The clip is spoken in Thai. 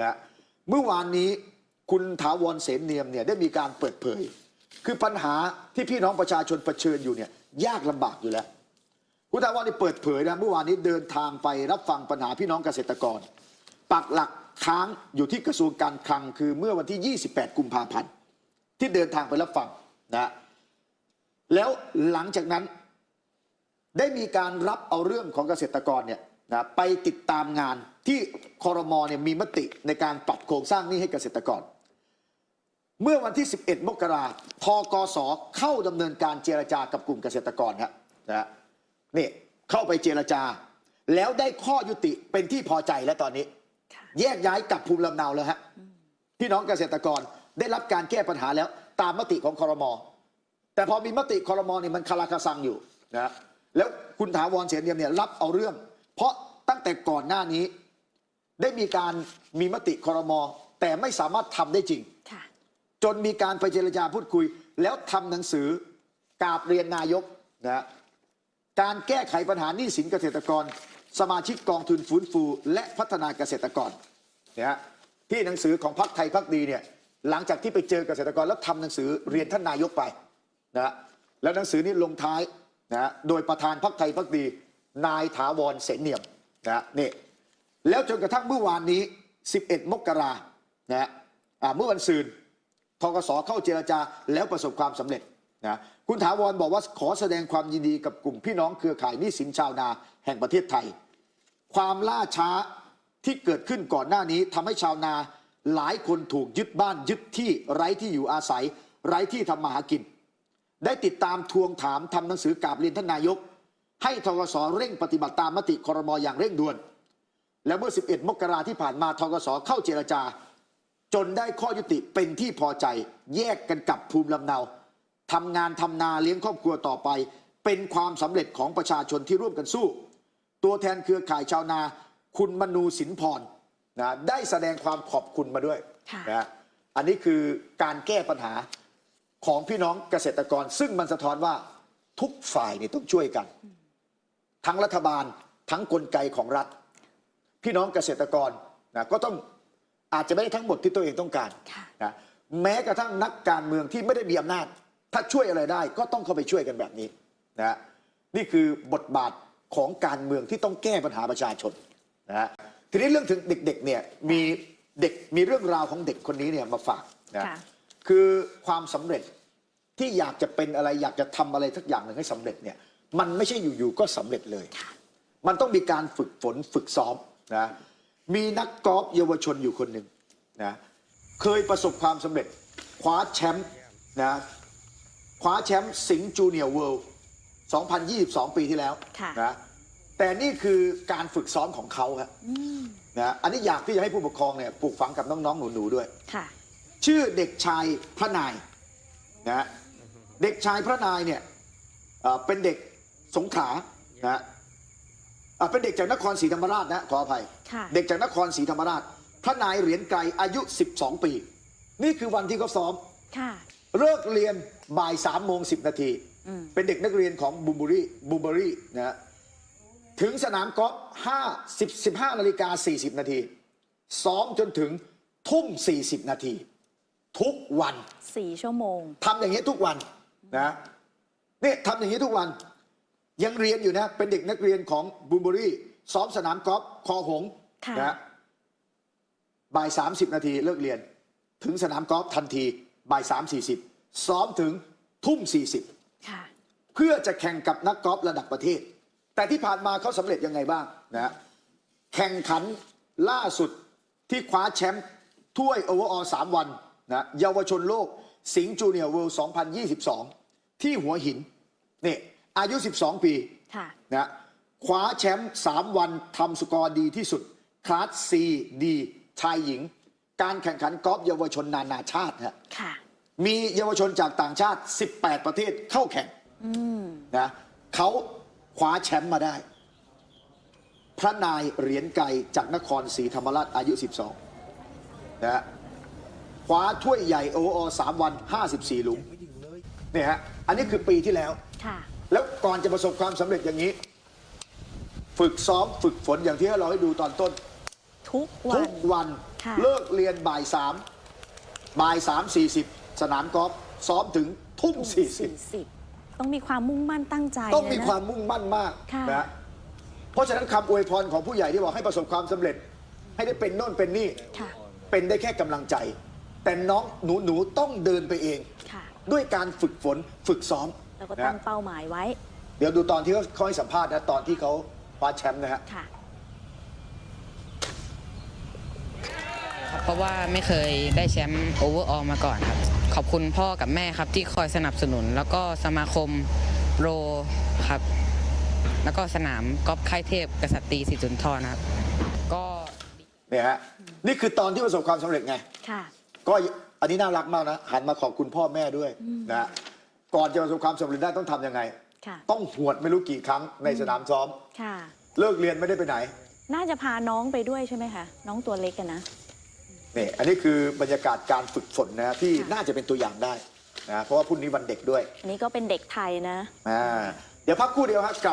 นะเมื่อวานนี้คุณถาวรเสนเนียมเนี่ยได้มีการเปิดเผย คือปัญหาที่พี่น้องประชาชนเผชิญอยู่เนี่ยยากลำบากอยู่แล้ว คุณถาวรนี่เปิดเผยนะเมื่อวานนี้เดินทางไปรับฟังปัญหาพี่น้องเกษตรกร ปักหลักค้างอยู่ที่กระทรวงการคลังคือเมื่อวันที่ 28 กุมภาพันธ์ที่เดินทางไปรับฟังนะแล้วหลังจากนั้นได้มีการรับเอาเรื่องของเกษตรกรเนี่ย นะไปติดตามงานที่คอรมอเนี่ยมีมติในการปรับโครงสร้างหนี้ให้เกษตรกร เมื่อวันที่ 11 มกราทกสเข้าดำเนินการเจรจากับกลุ่มเกษตรกรครับนะนี่เข้าไปเจรจา แล้วได้ข้อยุติเป็นที่พอใจแล้วตอนนี้ค่ะแยกย้ายกลับภูมิลำเนาแล้วฮะพี่น้องเกษตรกรได้รับการแก้ปัญหาแล้วตามมติของคอรมอแต่พอมีมติคอรมอนี่มันคาราคาซังอยู่นะแล้วคุณถาวรเสียเนียมเนี่ยรับเอาเรื่อง เพราะตั้งแต่ก่อนหน้านี้ ได้มีการมีมติคอรมอแต่ไม่สามารถทำได้จริงค่ะจนมีการไปเจรจาพูดคุย แล้วทำหนังสือกราบเรียนนายกนะการแก้ไขปัญหาหนี้สินเกษตรกร สมาชิกกองทุนฟื้นฟู และพัฒนาเกษตรกรนะฮะที่หนังสือของพรรคไทยพักดีเนี่ยหลังจากที่ไปเจอเกษตรกรแล้วทำหนังสือเรียนท่านนายกไปนะแล้วหนังสือนี้ลงท้ายนะโดยประธานพรรคไทยพักดี นายถาวรเสนเนียมนะนี่แล้วจนกระทั่งเมื่อวานนี้ 11 มกรานะฮะเมื่อวันซืนทกสเข้าเจรจาแล้วประสบความสำเร็จนะคุณถาวรบอกว่าขอแสดงความยินดีกับกลุ่มพี่น้องเครือข่ายหนี้สินชาวนาแห่งประเทศไทย ความล่าช้าที่เกิดขึ้นก่อนหน้านี้ทำให้ชาวนาหลายคนถูกยึดบ้านยึดที่ไร้ที่อยู่อาศัย ไร้ที่ทำมาหากิน ได้ติดตามทวงถามทำหนังสือกราบเรียนท่านนายก ให้ทกสเร่งปฏิบัติตามมติครมอย่างเร่งด่วน แล้วเมื่อ 11 มกราที่ผ่านมาทกสเข้าเจรจา จนได้ข้อยุติเป็นที่พอใจ แยกกันกลับภูมิลำเนาทำงานทำนาเลี้ยงครอบครัวต่อไป เป็นความสำเร็จของประชาชนที่ร่วมกันสู้ ตัวแทนเครือข่ายชาวนา คุณมนูสินพรนะได้แสดงความขอบคุณมาด้วยค่ะนะอันนี้คือการแก้ปัญหาของพี่น้องเกษตรกร ซึ่งมันสะท้อนว่าทุกฝ่ายนี่ต้องช่วยกัน ทั้งรัฐบาลทั้งกลไกของรัฐ พี่น้องเกษตรกรนะก็ต้องอาจจะไม่ได้ทั้งหมดที่ตัวเองต้องการค่ะนะแม้กระทั่งนักการเมืองที่ไม่ได้มีอำนาจ ถ้าช่วยอะไรได้ก็ต้องเข้าไปช่วยกันแบบนี้นะนี่คือบทบาทของการเมืองที่ต้องแก้ปัญหาประชาชนนะฮะทีนี้เรื่องถึงเด็กๆเนี่ยมีเด็กมีเรื่องราวของเด็กคนนี้เนี่ยมาฝากนะค่ะคือความสำเร็จที่อยากจะเป็นอะไรอยากจะทำอะไรสักอย่างหนึ่งให้สำเร็จเนี่ย มันไม่ใช่อยู่ๆก็สำเร็จเลย มันต้องมีการฝึกฝนฝึกซ้อมนะมีนักกอล์ฟเยาวชนอยู่คนหนึ่งนะเคยประสบความสำเร็จคว้าแชมป์นะคว้าแชมป์สิงห์จูเนียร์เวิลด์2022 ปีที่แล้วค่ะนะแต่นี่คือการฝึกซ้อมของเขาครับนะอันนี้อยากที่จะให้ผู้ปกครองเนี่ยปลูกฝังกับน้องๆหนูๆด้วยค่ะชื่อเด็กชายพระนายนะฮะเด็กชายพระนายเนี่ยเอ่อเป็นเด็ก สงขลานะฮะเอ่อเป็นเด็กจากนครศรีธรรมราชนะขออภัย ค่ะ เด็กจากนครศรีธรรมราชพระนายเหรียญไกรอายุ 12 ปี นี่คือวันที่เขาซ้อม ค่ะ เลิกเรียนบ่ายสามโมงสินาที อืม เป็นเด็กนักเรียนของบูมบุรีบูมเบอรี่นะฮะถึงสนามกอล์ฟห้าสิบสิบห้านาฬิกาสี่สิบนาทีซ้อมจนถึงทุ่มสี่สิบนาที ทุกวันสี่ชั่วโมง ทำอย่างนี้ทุกวันนะนี่ทำอย่างนี้ทุกวัน ยังเรียนอยู่นะเป็นเด็กนักเรียนของบูมเบอรี่ซ้อมสนามกอล์ฟคอหงส์ค่ะนะบ่ายสามสิบนาทีเลิกเรียน ถึงสนามกอล์ฟทันทีบ่ายสามสี่สิบซ้อมถึงทุ่มสี่สิบค่ะเพื่อจะแข่งกับนักกอล์ฟระดับประเทศ แต่ที่ผ่านมาเขาสำเร็จยังไงบ้างนะแข่งขันล่าสุดที่คว้าแชมป์ถ้วยโอเวอร์ออลสามวันนะเยาวชนโลกสิงห์จูเนียร์เวิลด์2022 ที่หัวหินนี่ อายุ 12 ปีค่ะนะคว้าแชมป์3วันทำสกอร์ดีที่สุด คลาส C D ชายหญิง การแข่งขันกอล์ฟเยาวชนนานาชาติฮะค่ะ มีเยาวชนจากต่างชาติ 18 ประเทศเข้าแข่งนะเขาคว้าแชมป์มาได้ พระนายเหรียญไกรจากนครศรีธรรมราชอายุ 12นะฮะคว้าถ้วยใหญ่โอโอสามวัน 54 หลุมเนี่ยฮะอันนี้คือปีที่แล้วค่ะ แล้วก่อนจะประสบความสำเร็จอย่างนี้ ฝึกซ้อมฝึกฝนอย่างที่เราให้ดูตอนต้น ทุกวัทุน กวันค่ะ เลิกเรียนบ่ายสามบ่ายสามสี่สิบสนามกอล์ฟซ้อมถึงทุ่มสี่สิบ 40 ต้องมีความมุ่งมั่นตั้งใจต้องมีเลยนะ ความมุ่งมั่นมากค่ะ นะเพราะฉะนั้นคำอวยพรของผู้ใหญ่ที่บอกให้ประสบความสำเร็จ ให้ได้เป็นโน่นเป็นนี่ ค่ะ เป็นได้แค่กำลังใจ แต่น้องหนูหนูต้องเดินไปเอง ค่ะ ด้วยการฝึกฝนฝึกซ้อม แล้วก็นะตั้งเป้าหมายไว้เดี๋ยวดูตอนที่เขาเขาให้สัมภาษณ์นะตอนที่เขาคว้าแชมป์นะฮะ ค่ะ ครับเพราะว่าไม่เคยได้แชมป์โอเวอร์ออลมาก่อนครับ ขอบคุณพ่อกับแม่ครับที่คอยสนับสนุน แล้วก็สมาคมโรครับ แล้วก็สนามกอล์ฟค่ายเทพกษัตริย์ศรีสุนทรนะครับ ก็ เนี่ยฮะ นี่คือตอนที่ประสบความสำเร็จไง ค่ะ ก็อันนี้น่ารักมากนะ หันมาขอบคุณพ่อแม่ด้วยนะฮะ ก่อนจะประสบความสำเร็จได้ต้องทำยังไง ค่ะ ต้องหวดไม่รู้กี่ครั้งในสนามซ้อม ค่ะ เลิกเรียนไม่ได้ไปไหน น่าจะพาน้องไปด้วยใช่ไหมคะ น้องตัวเล็กกันนะ นี่อันนี้คือบรรยากาศการฝึกฝนนะที่ค่ะน่าจะเป็นตัวอย่างได้นะเพราะว่าพรุ่งนี้วันเด็กด้วยอันนี้ก็เป็นเด็กไทยนะ อ่าเดี๋ยวพักครู่เดียวฮะกลับ